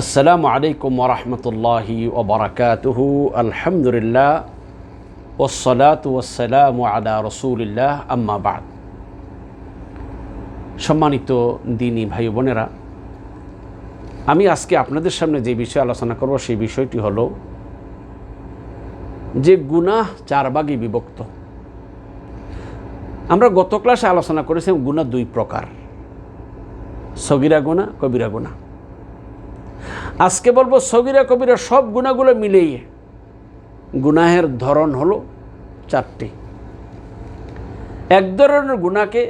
আসসালামু আলাইকুম ওরহমতুল্লাহি ওবরাকাতুহু আলহামদুলিল্লাহ ওসলাত ওসালাম আলা রসুলিল্লাহ, আম্মা বাদ। সম্মানিত দিনী ভাই বোনেরা, আমি আজকে আপনাদের সামনে যে বিষয়ে আলোচনা করব, সেই বিষয়টি হলো যে গুনাহ চার ভাগে বিভক্ত। আমরা গত ক্লাসে আলোচনা করেছিলাম গুনাহ দুই প্রকার। সগিরা গুণা কবিরা গুণা আজকে বলব সগিরা কবিরা সব গুণাগুলো মিলিয়ে গুনাহের ধরন হলো চারটি। এক ধরনের গুণাকে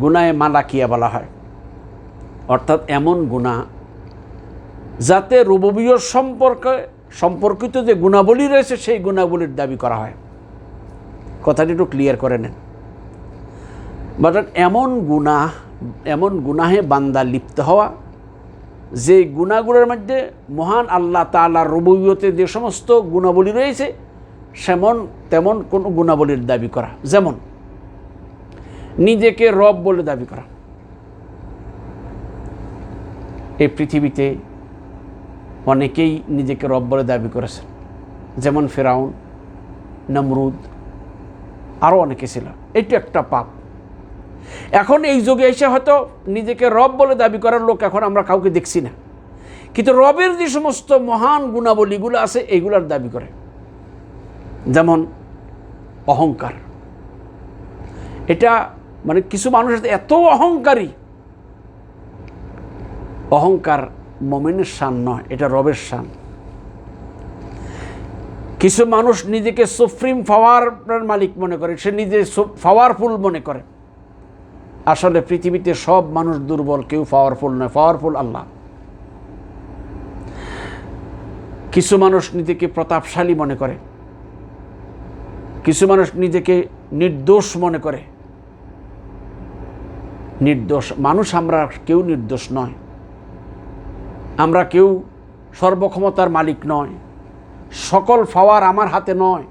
গুনায় মালাকিয়া বলা হয়। অর্থাৎ এমন গুণা যাতে রুববীয় সম্পর্কে সম্পর্কিত যে গুণাবলী রয়েছে সেই গুণাবলীর দাবি করা হয়। কথাটি একটু ক্লিয়ার করে নেন। বাট এমন গুণা এমন গুনাহে বান্দা লিপ্ত হওয়া যে গুণাগুলোর মধ্যে মহান আল্লাহ তালার রবীয়তে যে সমস্ত গুণাবলী রয়েছে, সেমন তেমন কোনো গুণাবলীর দাবি করা। যেমন, নিজেকে রব বলে দাবি করা। এই পৃথিবীতে অনেকেই নিজেকে রব বলে দাবি করেছেন। যেমন ফেরাউন, নমরুদ আরও অনেকে ছিল। এটি একটা পাপ। এখন এই যুগে এসে হয়তো নিজেকে রব বলে দাবি করার লোক এখন আমরা কাউকে দেখছি না। কিন্তু রবের যে সমস্ত মহান গুণাবলীগুলো আছে এইগুলার দাবি করে। যেমন অহংকার। এটা মানে কিছু মানুষ এত অহংকারী। অহংকার মমিনের শান নয়, এটা রবের শান। কিছু মানুষ নিজেকে সুপ্রিম পাওয়ার মালিক মনে করে, সে নিজে পাওয়ারফুল মনে করে। আসলে পৃথিবীতে সব মানুষ দুর্বল, কেউ পাওয়ারফুল নয় পাওয়ারফুল আল্লাহ। কিছু মানুষ নিজেকে প্রতাপশালী মনে করে, কিছু মানুষ নিজেকে নির্দোষ মনে করে। নির্দোষ, মানুষ আমরা কেউ নির্দোষ নয়। আমরা কেউ সর্বক্ষমতার মালিক নয়। সকল পাওয়ার আমার হাতে নয়।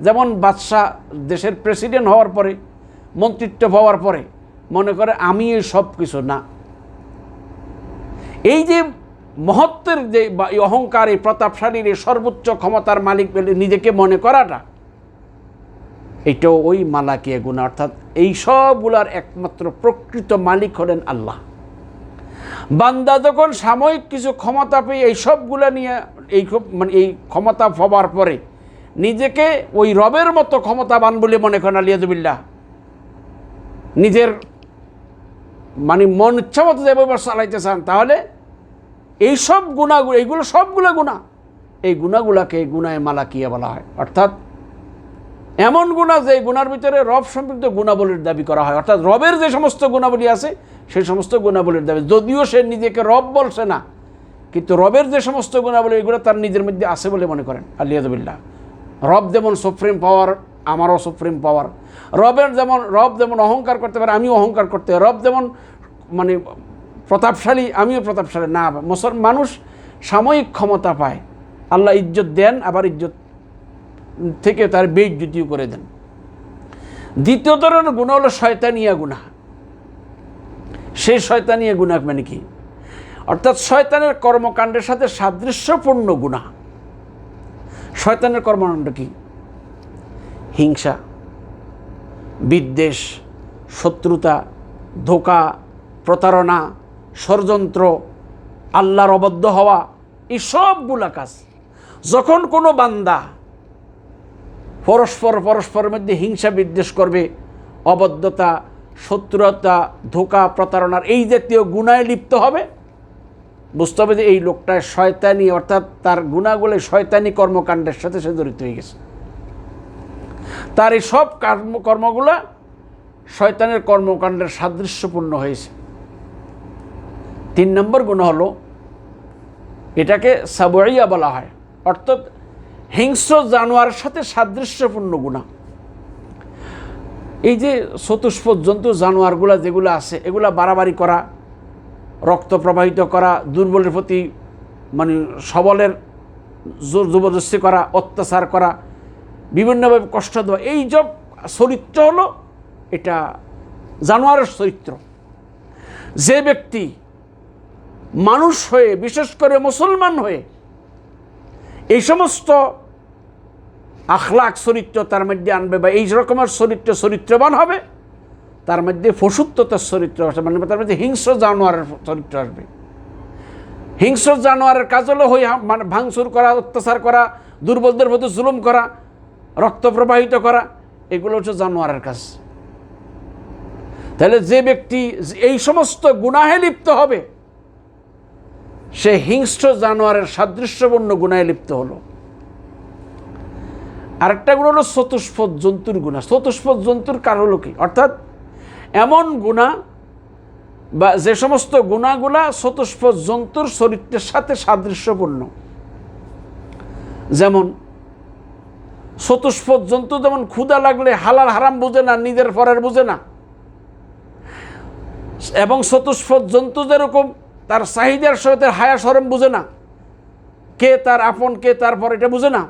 যেমন বাদশাহ দেশের প্রেসিডেন্ট হওয়ার পরে, মন্ত্রিত্ব হওয়ার পরে মনে করে আমি এই সব কিছু না। এই যে মহত্বের যে অহংকার, এই প্রতাপশালীর এই সর্বোচ্চ ক্ষমতার মালিক বলে নিজেকে মনে করাটা, এটাও ওই মালাকিয়া গুণা। অর্থাৎ এই সবগুলার একমাত্র প্রকৃত মালিক হলেন আল্লাহ। বান্দা যখন সাময়িক কিছু ক্ষমতা পেয়ে এই সবগুলা নিয়ে এই মানে এই ক্ষমতা হবার পরে নিজেকে ওই রবের মতো ক্ষমতাবান বলে মনে করেন আলিয়াজুবিল্লাহ নিজের মানে মন ইচ্ছা মতো ব্যবহার চালাইতে চান, তাহলে এই সব গুণাগুলো, এইগুলো সবগুলো গুণা। এই গুণাগুলাকে গুণায় মালাকিয়া বলা হয়। অর্থাৎ এমন গুণা যে গুণার ভিতরে রব সম্পৃক্ত গুণাবলীর দাবি করা হয়। অর্থাৎ রবের যে সমস্ত গুণাবলী আছে, সেই সমস্ত গুণাবলীর দাবি। যদিও সে নিজেকে রব বলছে না, কিন্তু রবের যে সমস্ত গুণাবলী, এগুলো তার নিজের মধ্যে আছে বলে মনে করেন। আলিয়াদুবিল্লাহ রব যেমন সুপ্রিম পাওয়ার আমারও সুপ্রিম পাওয়ার রবের যেমন রব যেমন অহংকার করতে পারে, আমিও অহংকার করতে পারি। রব যেমন মানে প্রতাপশালী, আমিও প্রতাপশালী। না, মুসল মানুষ সাময়িক ক্ষমতা পায়। আল্লাহ ইজ্জত দেন, আবার ইজ্জত থেকে তার বেইজ্জতিও করে দেন। দ্বিতীয় ধরনের গুণা হলো শয়তানিয়া গুণা। সেই শয়তানিয়া গুণা মানে কি? অর্থাৎ শয়তানের কর্মকাণ্ডের সাথে সাদৃশ্যপূর্ণ গুণা। শয়তানের কর্মকাণ্ড কি? হিংসা, বিদ্বেষ, শত্রুতা, ধোকা, প্রতারণা, ষড়যন্ত্র, আল্লাহর অবদ্ধ হওয়া, এই সবগুলা কাজ। যখন কোনো বান্দা পরস্পর পরস্পরের মধ্যে হিংসা, বিদ্বেষ করবে অবদ্ধতা শত্রুতা, ধোকা, প্রতারণার এই জাতীয় গুণায় লিপ্ত হবে, বুঝতে হবে যে এই লোকটায় শয়তানি, অর্থাৎ তার গুণাগুলো শয়তানি কর্মকাণ্ডের সাথে সে জড়িত হয়ে গেছে। তার এই সব কর্ম শয়তানের কর্মকাণ্ডের সাদৃশ্যপূর্ণ হয়েছে। তিন নম্বর গুণ হলো, এটাকে সাবইয়া বলা হয়। অর্থাৎ হিংস্র জানোয়ারের সাথে সাদৃশ্যপূর্ণ গুণা। এই যে চতুষ্পদ জন্তু জানোয়ারগুলা যেগুলো আছে, এগুলা বাড়াবাড়ি করা, রক্ত প্রবাহিত করা, দুর্বলের প্রতি মানে সবলের জোর জবরদস্তি করা, অত্যাচার করা বিভিন্নভাবে কষ্ট দেওয়া। এই সব চরিত্র হলো, এটা জানোয়ারের চরিত্র। যে ব্যক্তি মানুষ হয়ে, বিশেষ করে মুসলমান হয়ে, এই সমস্ত আখলাক চরিত্র তার মধ্যে আনবে বা এই রকমের চরিত্র চরিত্রবান হবে, তার মধ্যে ফসুত্বতার চরিত্র আসবে মানে তার মধ্যে হিংস্র জানোয়ারের চরিত্র আসবে। হিংস্র জানোয়ারের কাজ হলো হই মানে ভাঙচুর করা, অত্যাচার করা, দুর্বলদের প্রতি জুলুম করা রক্ত প্রবাহিত করা, এগুলো হচ্ছে জানোয়ারের কাজ। তাহলে যে ব্যক্তি এই সমস্ত গুনাহে লিপ্ত হবে, সে হিংস্র জানোয়ারের সাদৃশ্যপূর্ণ গুনায় লিপ্ত হলো। আরেকটা গুণ হলো চতুষ্পদ জন্তুর গুণা। চতুষ্পদ জন্তুর কার হলো কি? অর্থাৎ এমন গুণা বা যে সমস্ত গুণাগুলা চতুষ্পদ জন্তুর চরিত্রের সাথে সাদৃশ্যপূর্ণ। যেমন চতুষ্পদ জন্তু যেমন ক্ষুদা লাগলে হালাল হারাম বুঝে না, নিজের পরের বুঝে না। এবং চতুষ্পদ জন্তু যেরকম, তার চাহিদার সাথে হায়া সরম বুঝে না। কে তার আপন, কে তারপর এটা বুঝে না।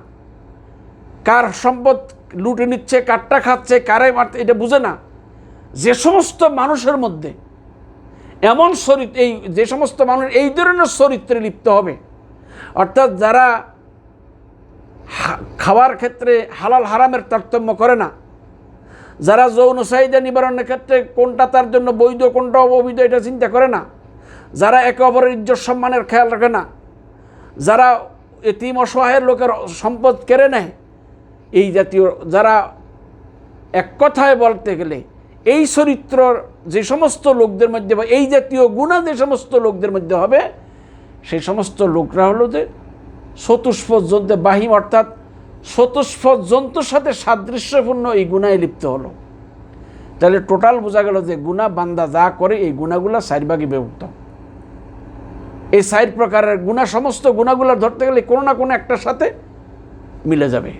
কার সম্পদ লুটে নিচ্ছে কারটা খাচ্ছে, কারে মারতে, এটা বুঝে না। যে সমস্ত মানুষের মধ্যে এমন চরিত্র এই যে সমস্ত মানুষ, এই ধরনের চরিত্রে লিপ্ত হবে। অর্থাৎ যারা খাওয়ার ক্ষেত্রে হালাল হারামের তারতম্য করে না। যারা যৌন চাহিদা নিবারণের ক্ষেত্রে কোনটা তার জন্য বৈধ, কোনটা অবৈধ এটা চিন্তা করে না। যারা একে অপরের ইজ্জত সম্মানের খেয়াল রাখে না। যারা এতিম অসহায়ের লোকের সম্পদ কেড়ে নেয়। এই জাতীয় যারা এক কথায় বলতে গেলে এই চরিত্রর যে সমস্ত লোকদের মধ্যে বা এই জাতীয় গুণা যে সমস্ত লোকদের মধ্যে হবে, সেই সমস্ত লোকরা হলো যে চতুষ্পদ জন্তু বাহিম, অর্থাৎ চতুষ্পদ জন্তুর সাথে সাদৃশ্যপূর্ণ এই গুণায় লিপ্ত হলো। তাহলে টোটাল বোঝা গেল যে গুণা বান্দা যা করে, এই গুণাগুলা চারভাগে বিভক্ত। এই চার প্রকারের গুণা, সমস্ত গুণাগুলো ধরতে গেলে কোনো না কোনো একটার সাথে মিলে যাবে।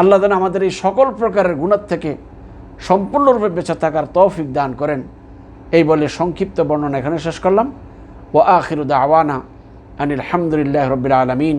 আল্লাহ যেন আমাদের এই সকল প্রকারের গুণার থেকে সম্পূর্ণরূপে বেঁচে থাকার তৌফিক দান করেন। এই বলে সংক্ষিপ্ত বর্ণনা এখানে শেষ করলাম। ও আখিরুদ আওয়ানা আনিল হামদুলিল্লাহ রবিল আলমিন।